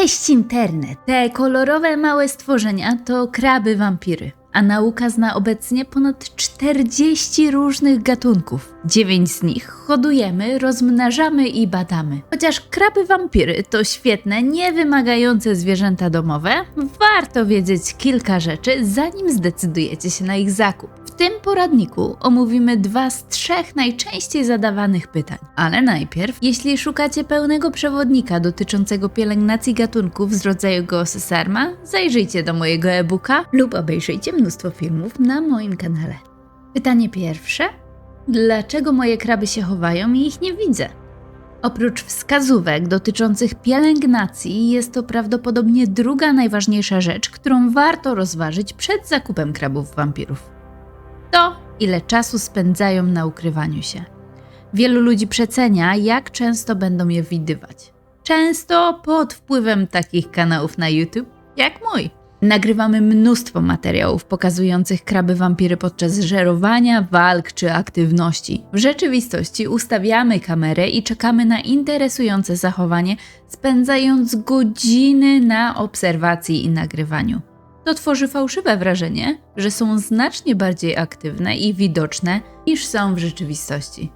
Cześć internet! Te kolorowe małe stworzenia to kraby wampiry, a nauka zna obecnie ponad 40 różnych gatunków. Dziewięć z nich hodujemy, rozmnażamy i badamy. Chociaż kraby wampiry to świetne, niewymagające zwierzęta domowe, warto wiedzieć kilka rzeczy, zanim zdecydujecie się na ich zakup. W tym poradniku omówimy dwa z trzech najczęściej zadawanych pytań. Ale najpierw, jeśli szukacie pełnego przewodnika dotyczącego pielęgnacji gatunków z rodzaju Goosesarma, zajrzyjcie do mojego e-booka lub obejrzyjcie mnóstwo filmów na moim kanale. Pytanie pierwsze. Dlaczego moje kraby się chowają i ich nie widzę? Oprócz wskazówek dotyczących pielęgnacji, jest to prawdopodobnie druga najważniejsza rzecz, którą warto rozważyć przed zakupem krabów wampirów. To, ile czasu spędzają na ukrywaniu się. Wielu ludzi przecenia, jak często będą je widywać. Często pod wpływem takich kanałów na YouTube jak mój. Nagrywamy mnóstwo materiałów pokazujących kraby wampiry podczas żerowania, walk czy aktywności. W rzeczywistości ustawiamy kamerę i czekamy na interesujące zachowanie, spędzając godziny na obserwacji i nagrywaniu. To tworzy fałszywe wrażenie, że są znacznie bardziej aktywne i widoczne niż są w rzeczywistości.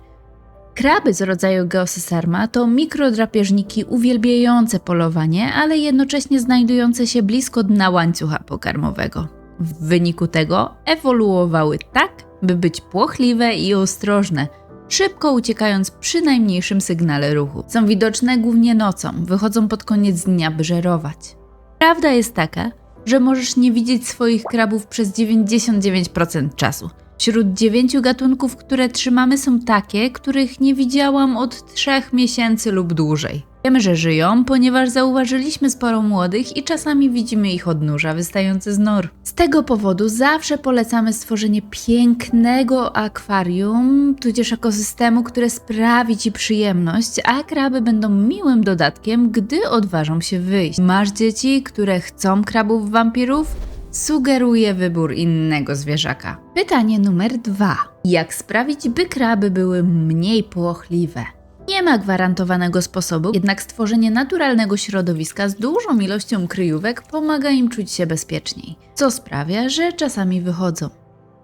Kraby z rodzaju Geosesarma to mikrodrapieżniki uwielbiające polowanie, ale jednocześnie znajdujące się blisko dna łańcucha pokarmowego. W wyniku tego ewoluowały tak, by być płochliwe i ostrożne, szybko uciekając przy najmniejszym sygnale ruchu. Są widoczne głównie nocą, wychodzą pod koniec dnia, by żerować. Prawda jest taka, że możesz nie widzieć swoich krabów przez 99% czasu. Wśród dziewięciu gatunków, które trzymamy, są takie, których nie widziałam od trzech miesięcy lub dłużej. Wiemy, że żyją, ponieważ zauważyliśmy sporo młodych i czasami widzimy ich odnóża wystające z nor. Z tego powodu zawsze polecamy stworzenie pięknego akwarium, tudzież ekosystemu, które sprawi Ci przyjemność, a kraby będą miłym dodatkiem, gdy odważą się wyjść. Masz dzieci, które chcą krabów wampirów? sugeruje wybór innego zwierzaka. Pytanie numer dwa. Jak sprawić, by kraby były mniej płochliwe? Nie ma gwarantowanego sposobu, jednak stworzenie naturalnego środowiska z dużą ilością kryjówek pomaga im czuć się bezpieczniej, co sprawia, że czasami wychodzą.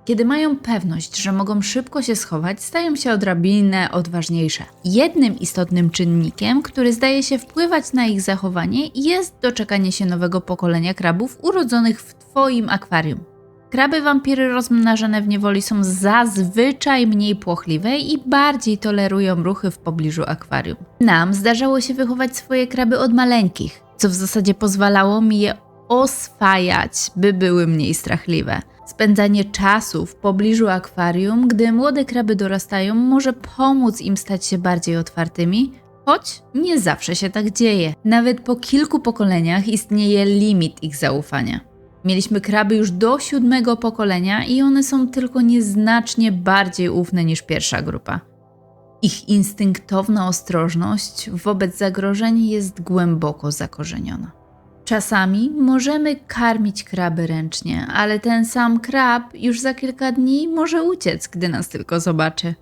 Kiedy mają pewność, że mogą szybko się schować, stają się odrobinę odważniejsze. Jednym istotnym czynnikiem, który zdaje się wpływać na ich zachowanie, jest doczekanie się nowego pokolenia krabów urodzonych w Twoim akwarium. Kraby wampiry rozmnażane w niewoli są zazwyczaj mniej płochliwe i bardziej tolerują ruchy w pobliżu akwarium. Nam zdarzało się wychować swoje kraby od maleńkich, co w zasadzie pozwalało mi je oswajać, by były mniej strachliwe. Spędzanie czasu w pobliżu akwarium, gdy młode kraby dorastają, może pomóc im stać się bardziej otwartymi, choć nie zawsze się tak dzieje. Nawet po kilku pokoleniach istnieje limit ich zaufania. Mieliśmy kraby już do siódmego pokolenia i one są tylko nieznacznie bardziej ufne niż pierwsza grupa. Ich instynktowna ostrożność wobec zagrożeń jest głęboko zakorzeniona. Czasami możemy karmić kraby ręcznie, ale ten sam krab już za kilka dni może uciec, gdy nas tylko zobaczy.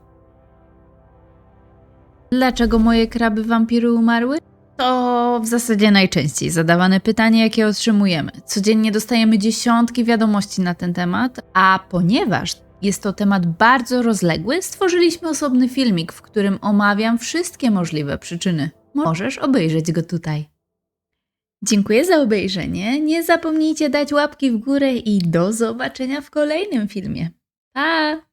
Dlaczego moje kraby wampiry umarły? To w zasadzie najczęściej zadawane pytanie, jakie otrzymujemy. Codziennie dostajemy dziesiątki wiadomości na ten temat, a ponieważ jest to temat bardzo rozległy, stworzyliśmy osobny filmik, w którym omawiam wszystkie możliwe przyczyny. Możesz obejrzeć go tutaj. Dziękuję za obejrzenie. Nie zapomnijcie dać łapki w górę i do zobaczenia w kolejnym filmie. Pa!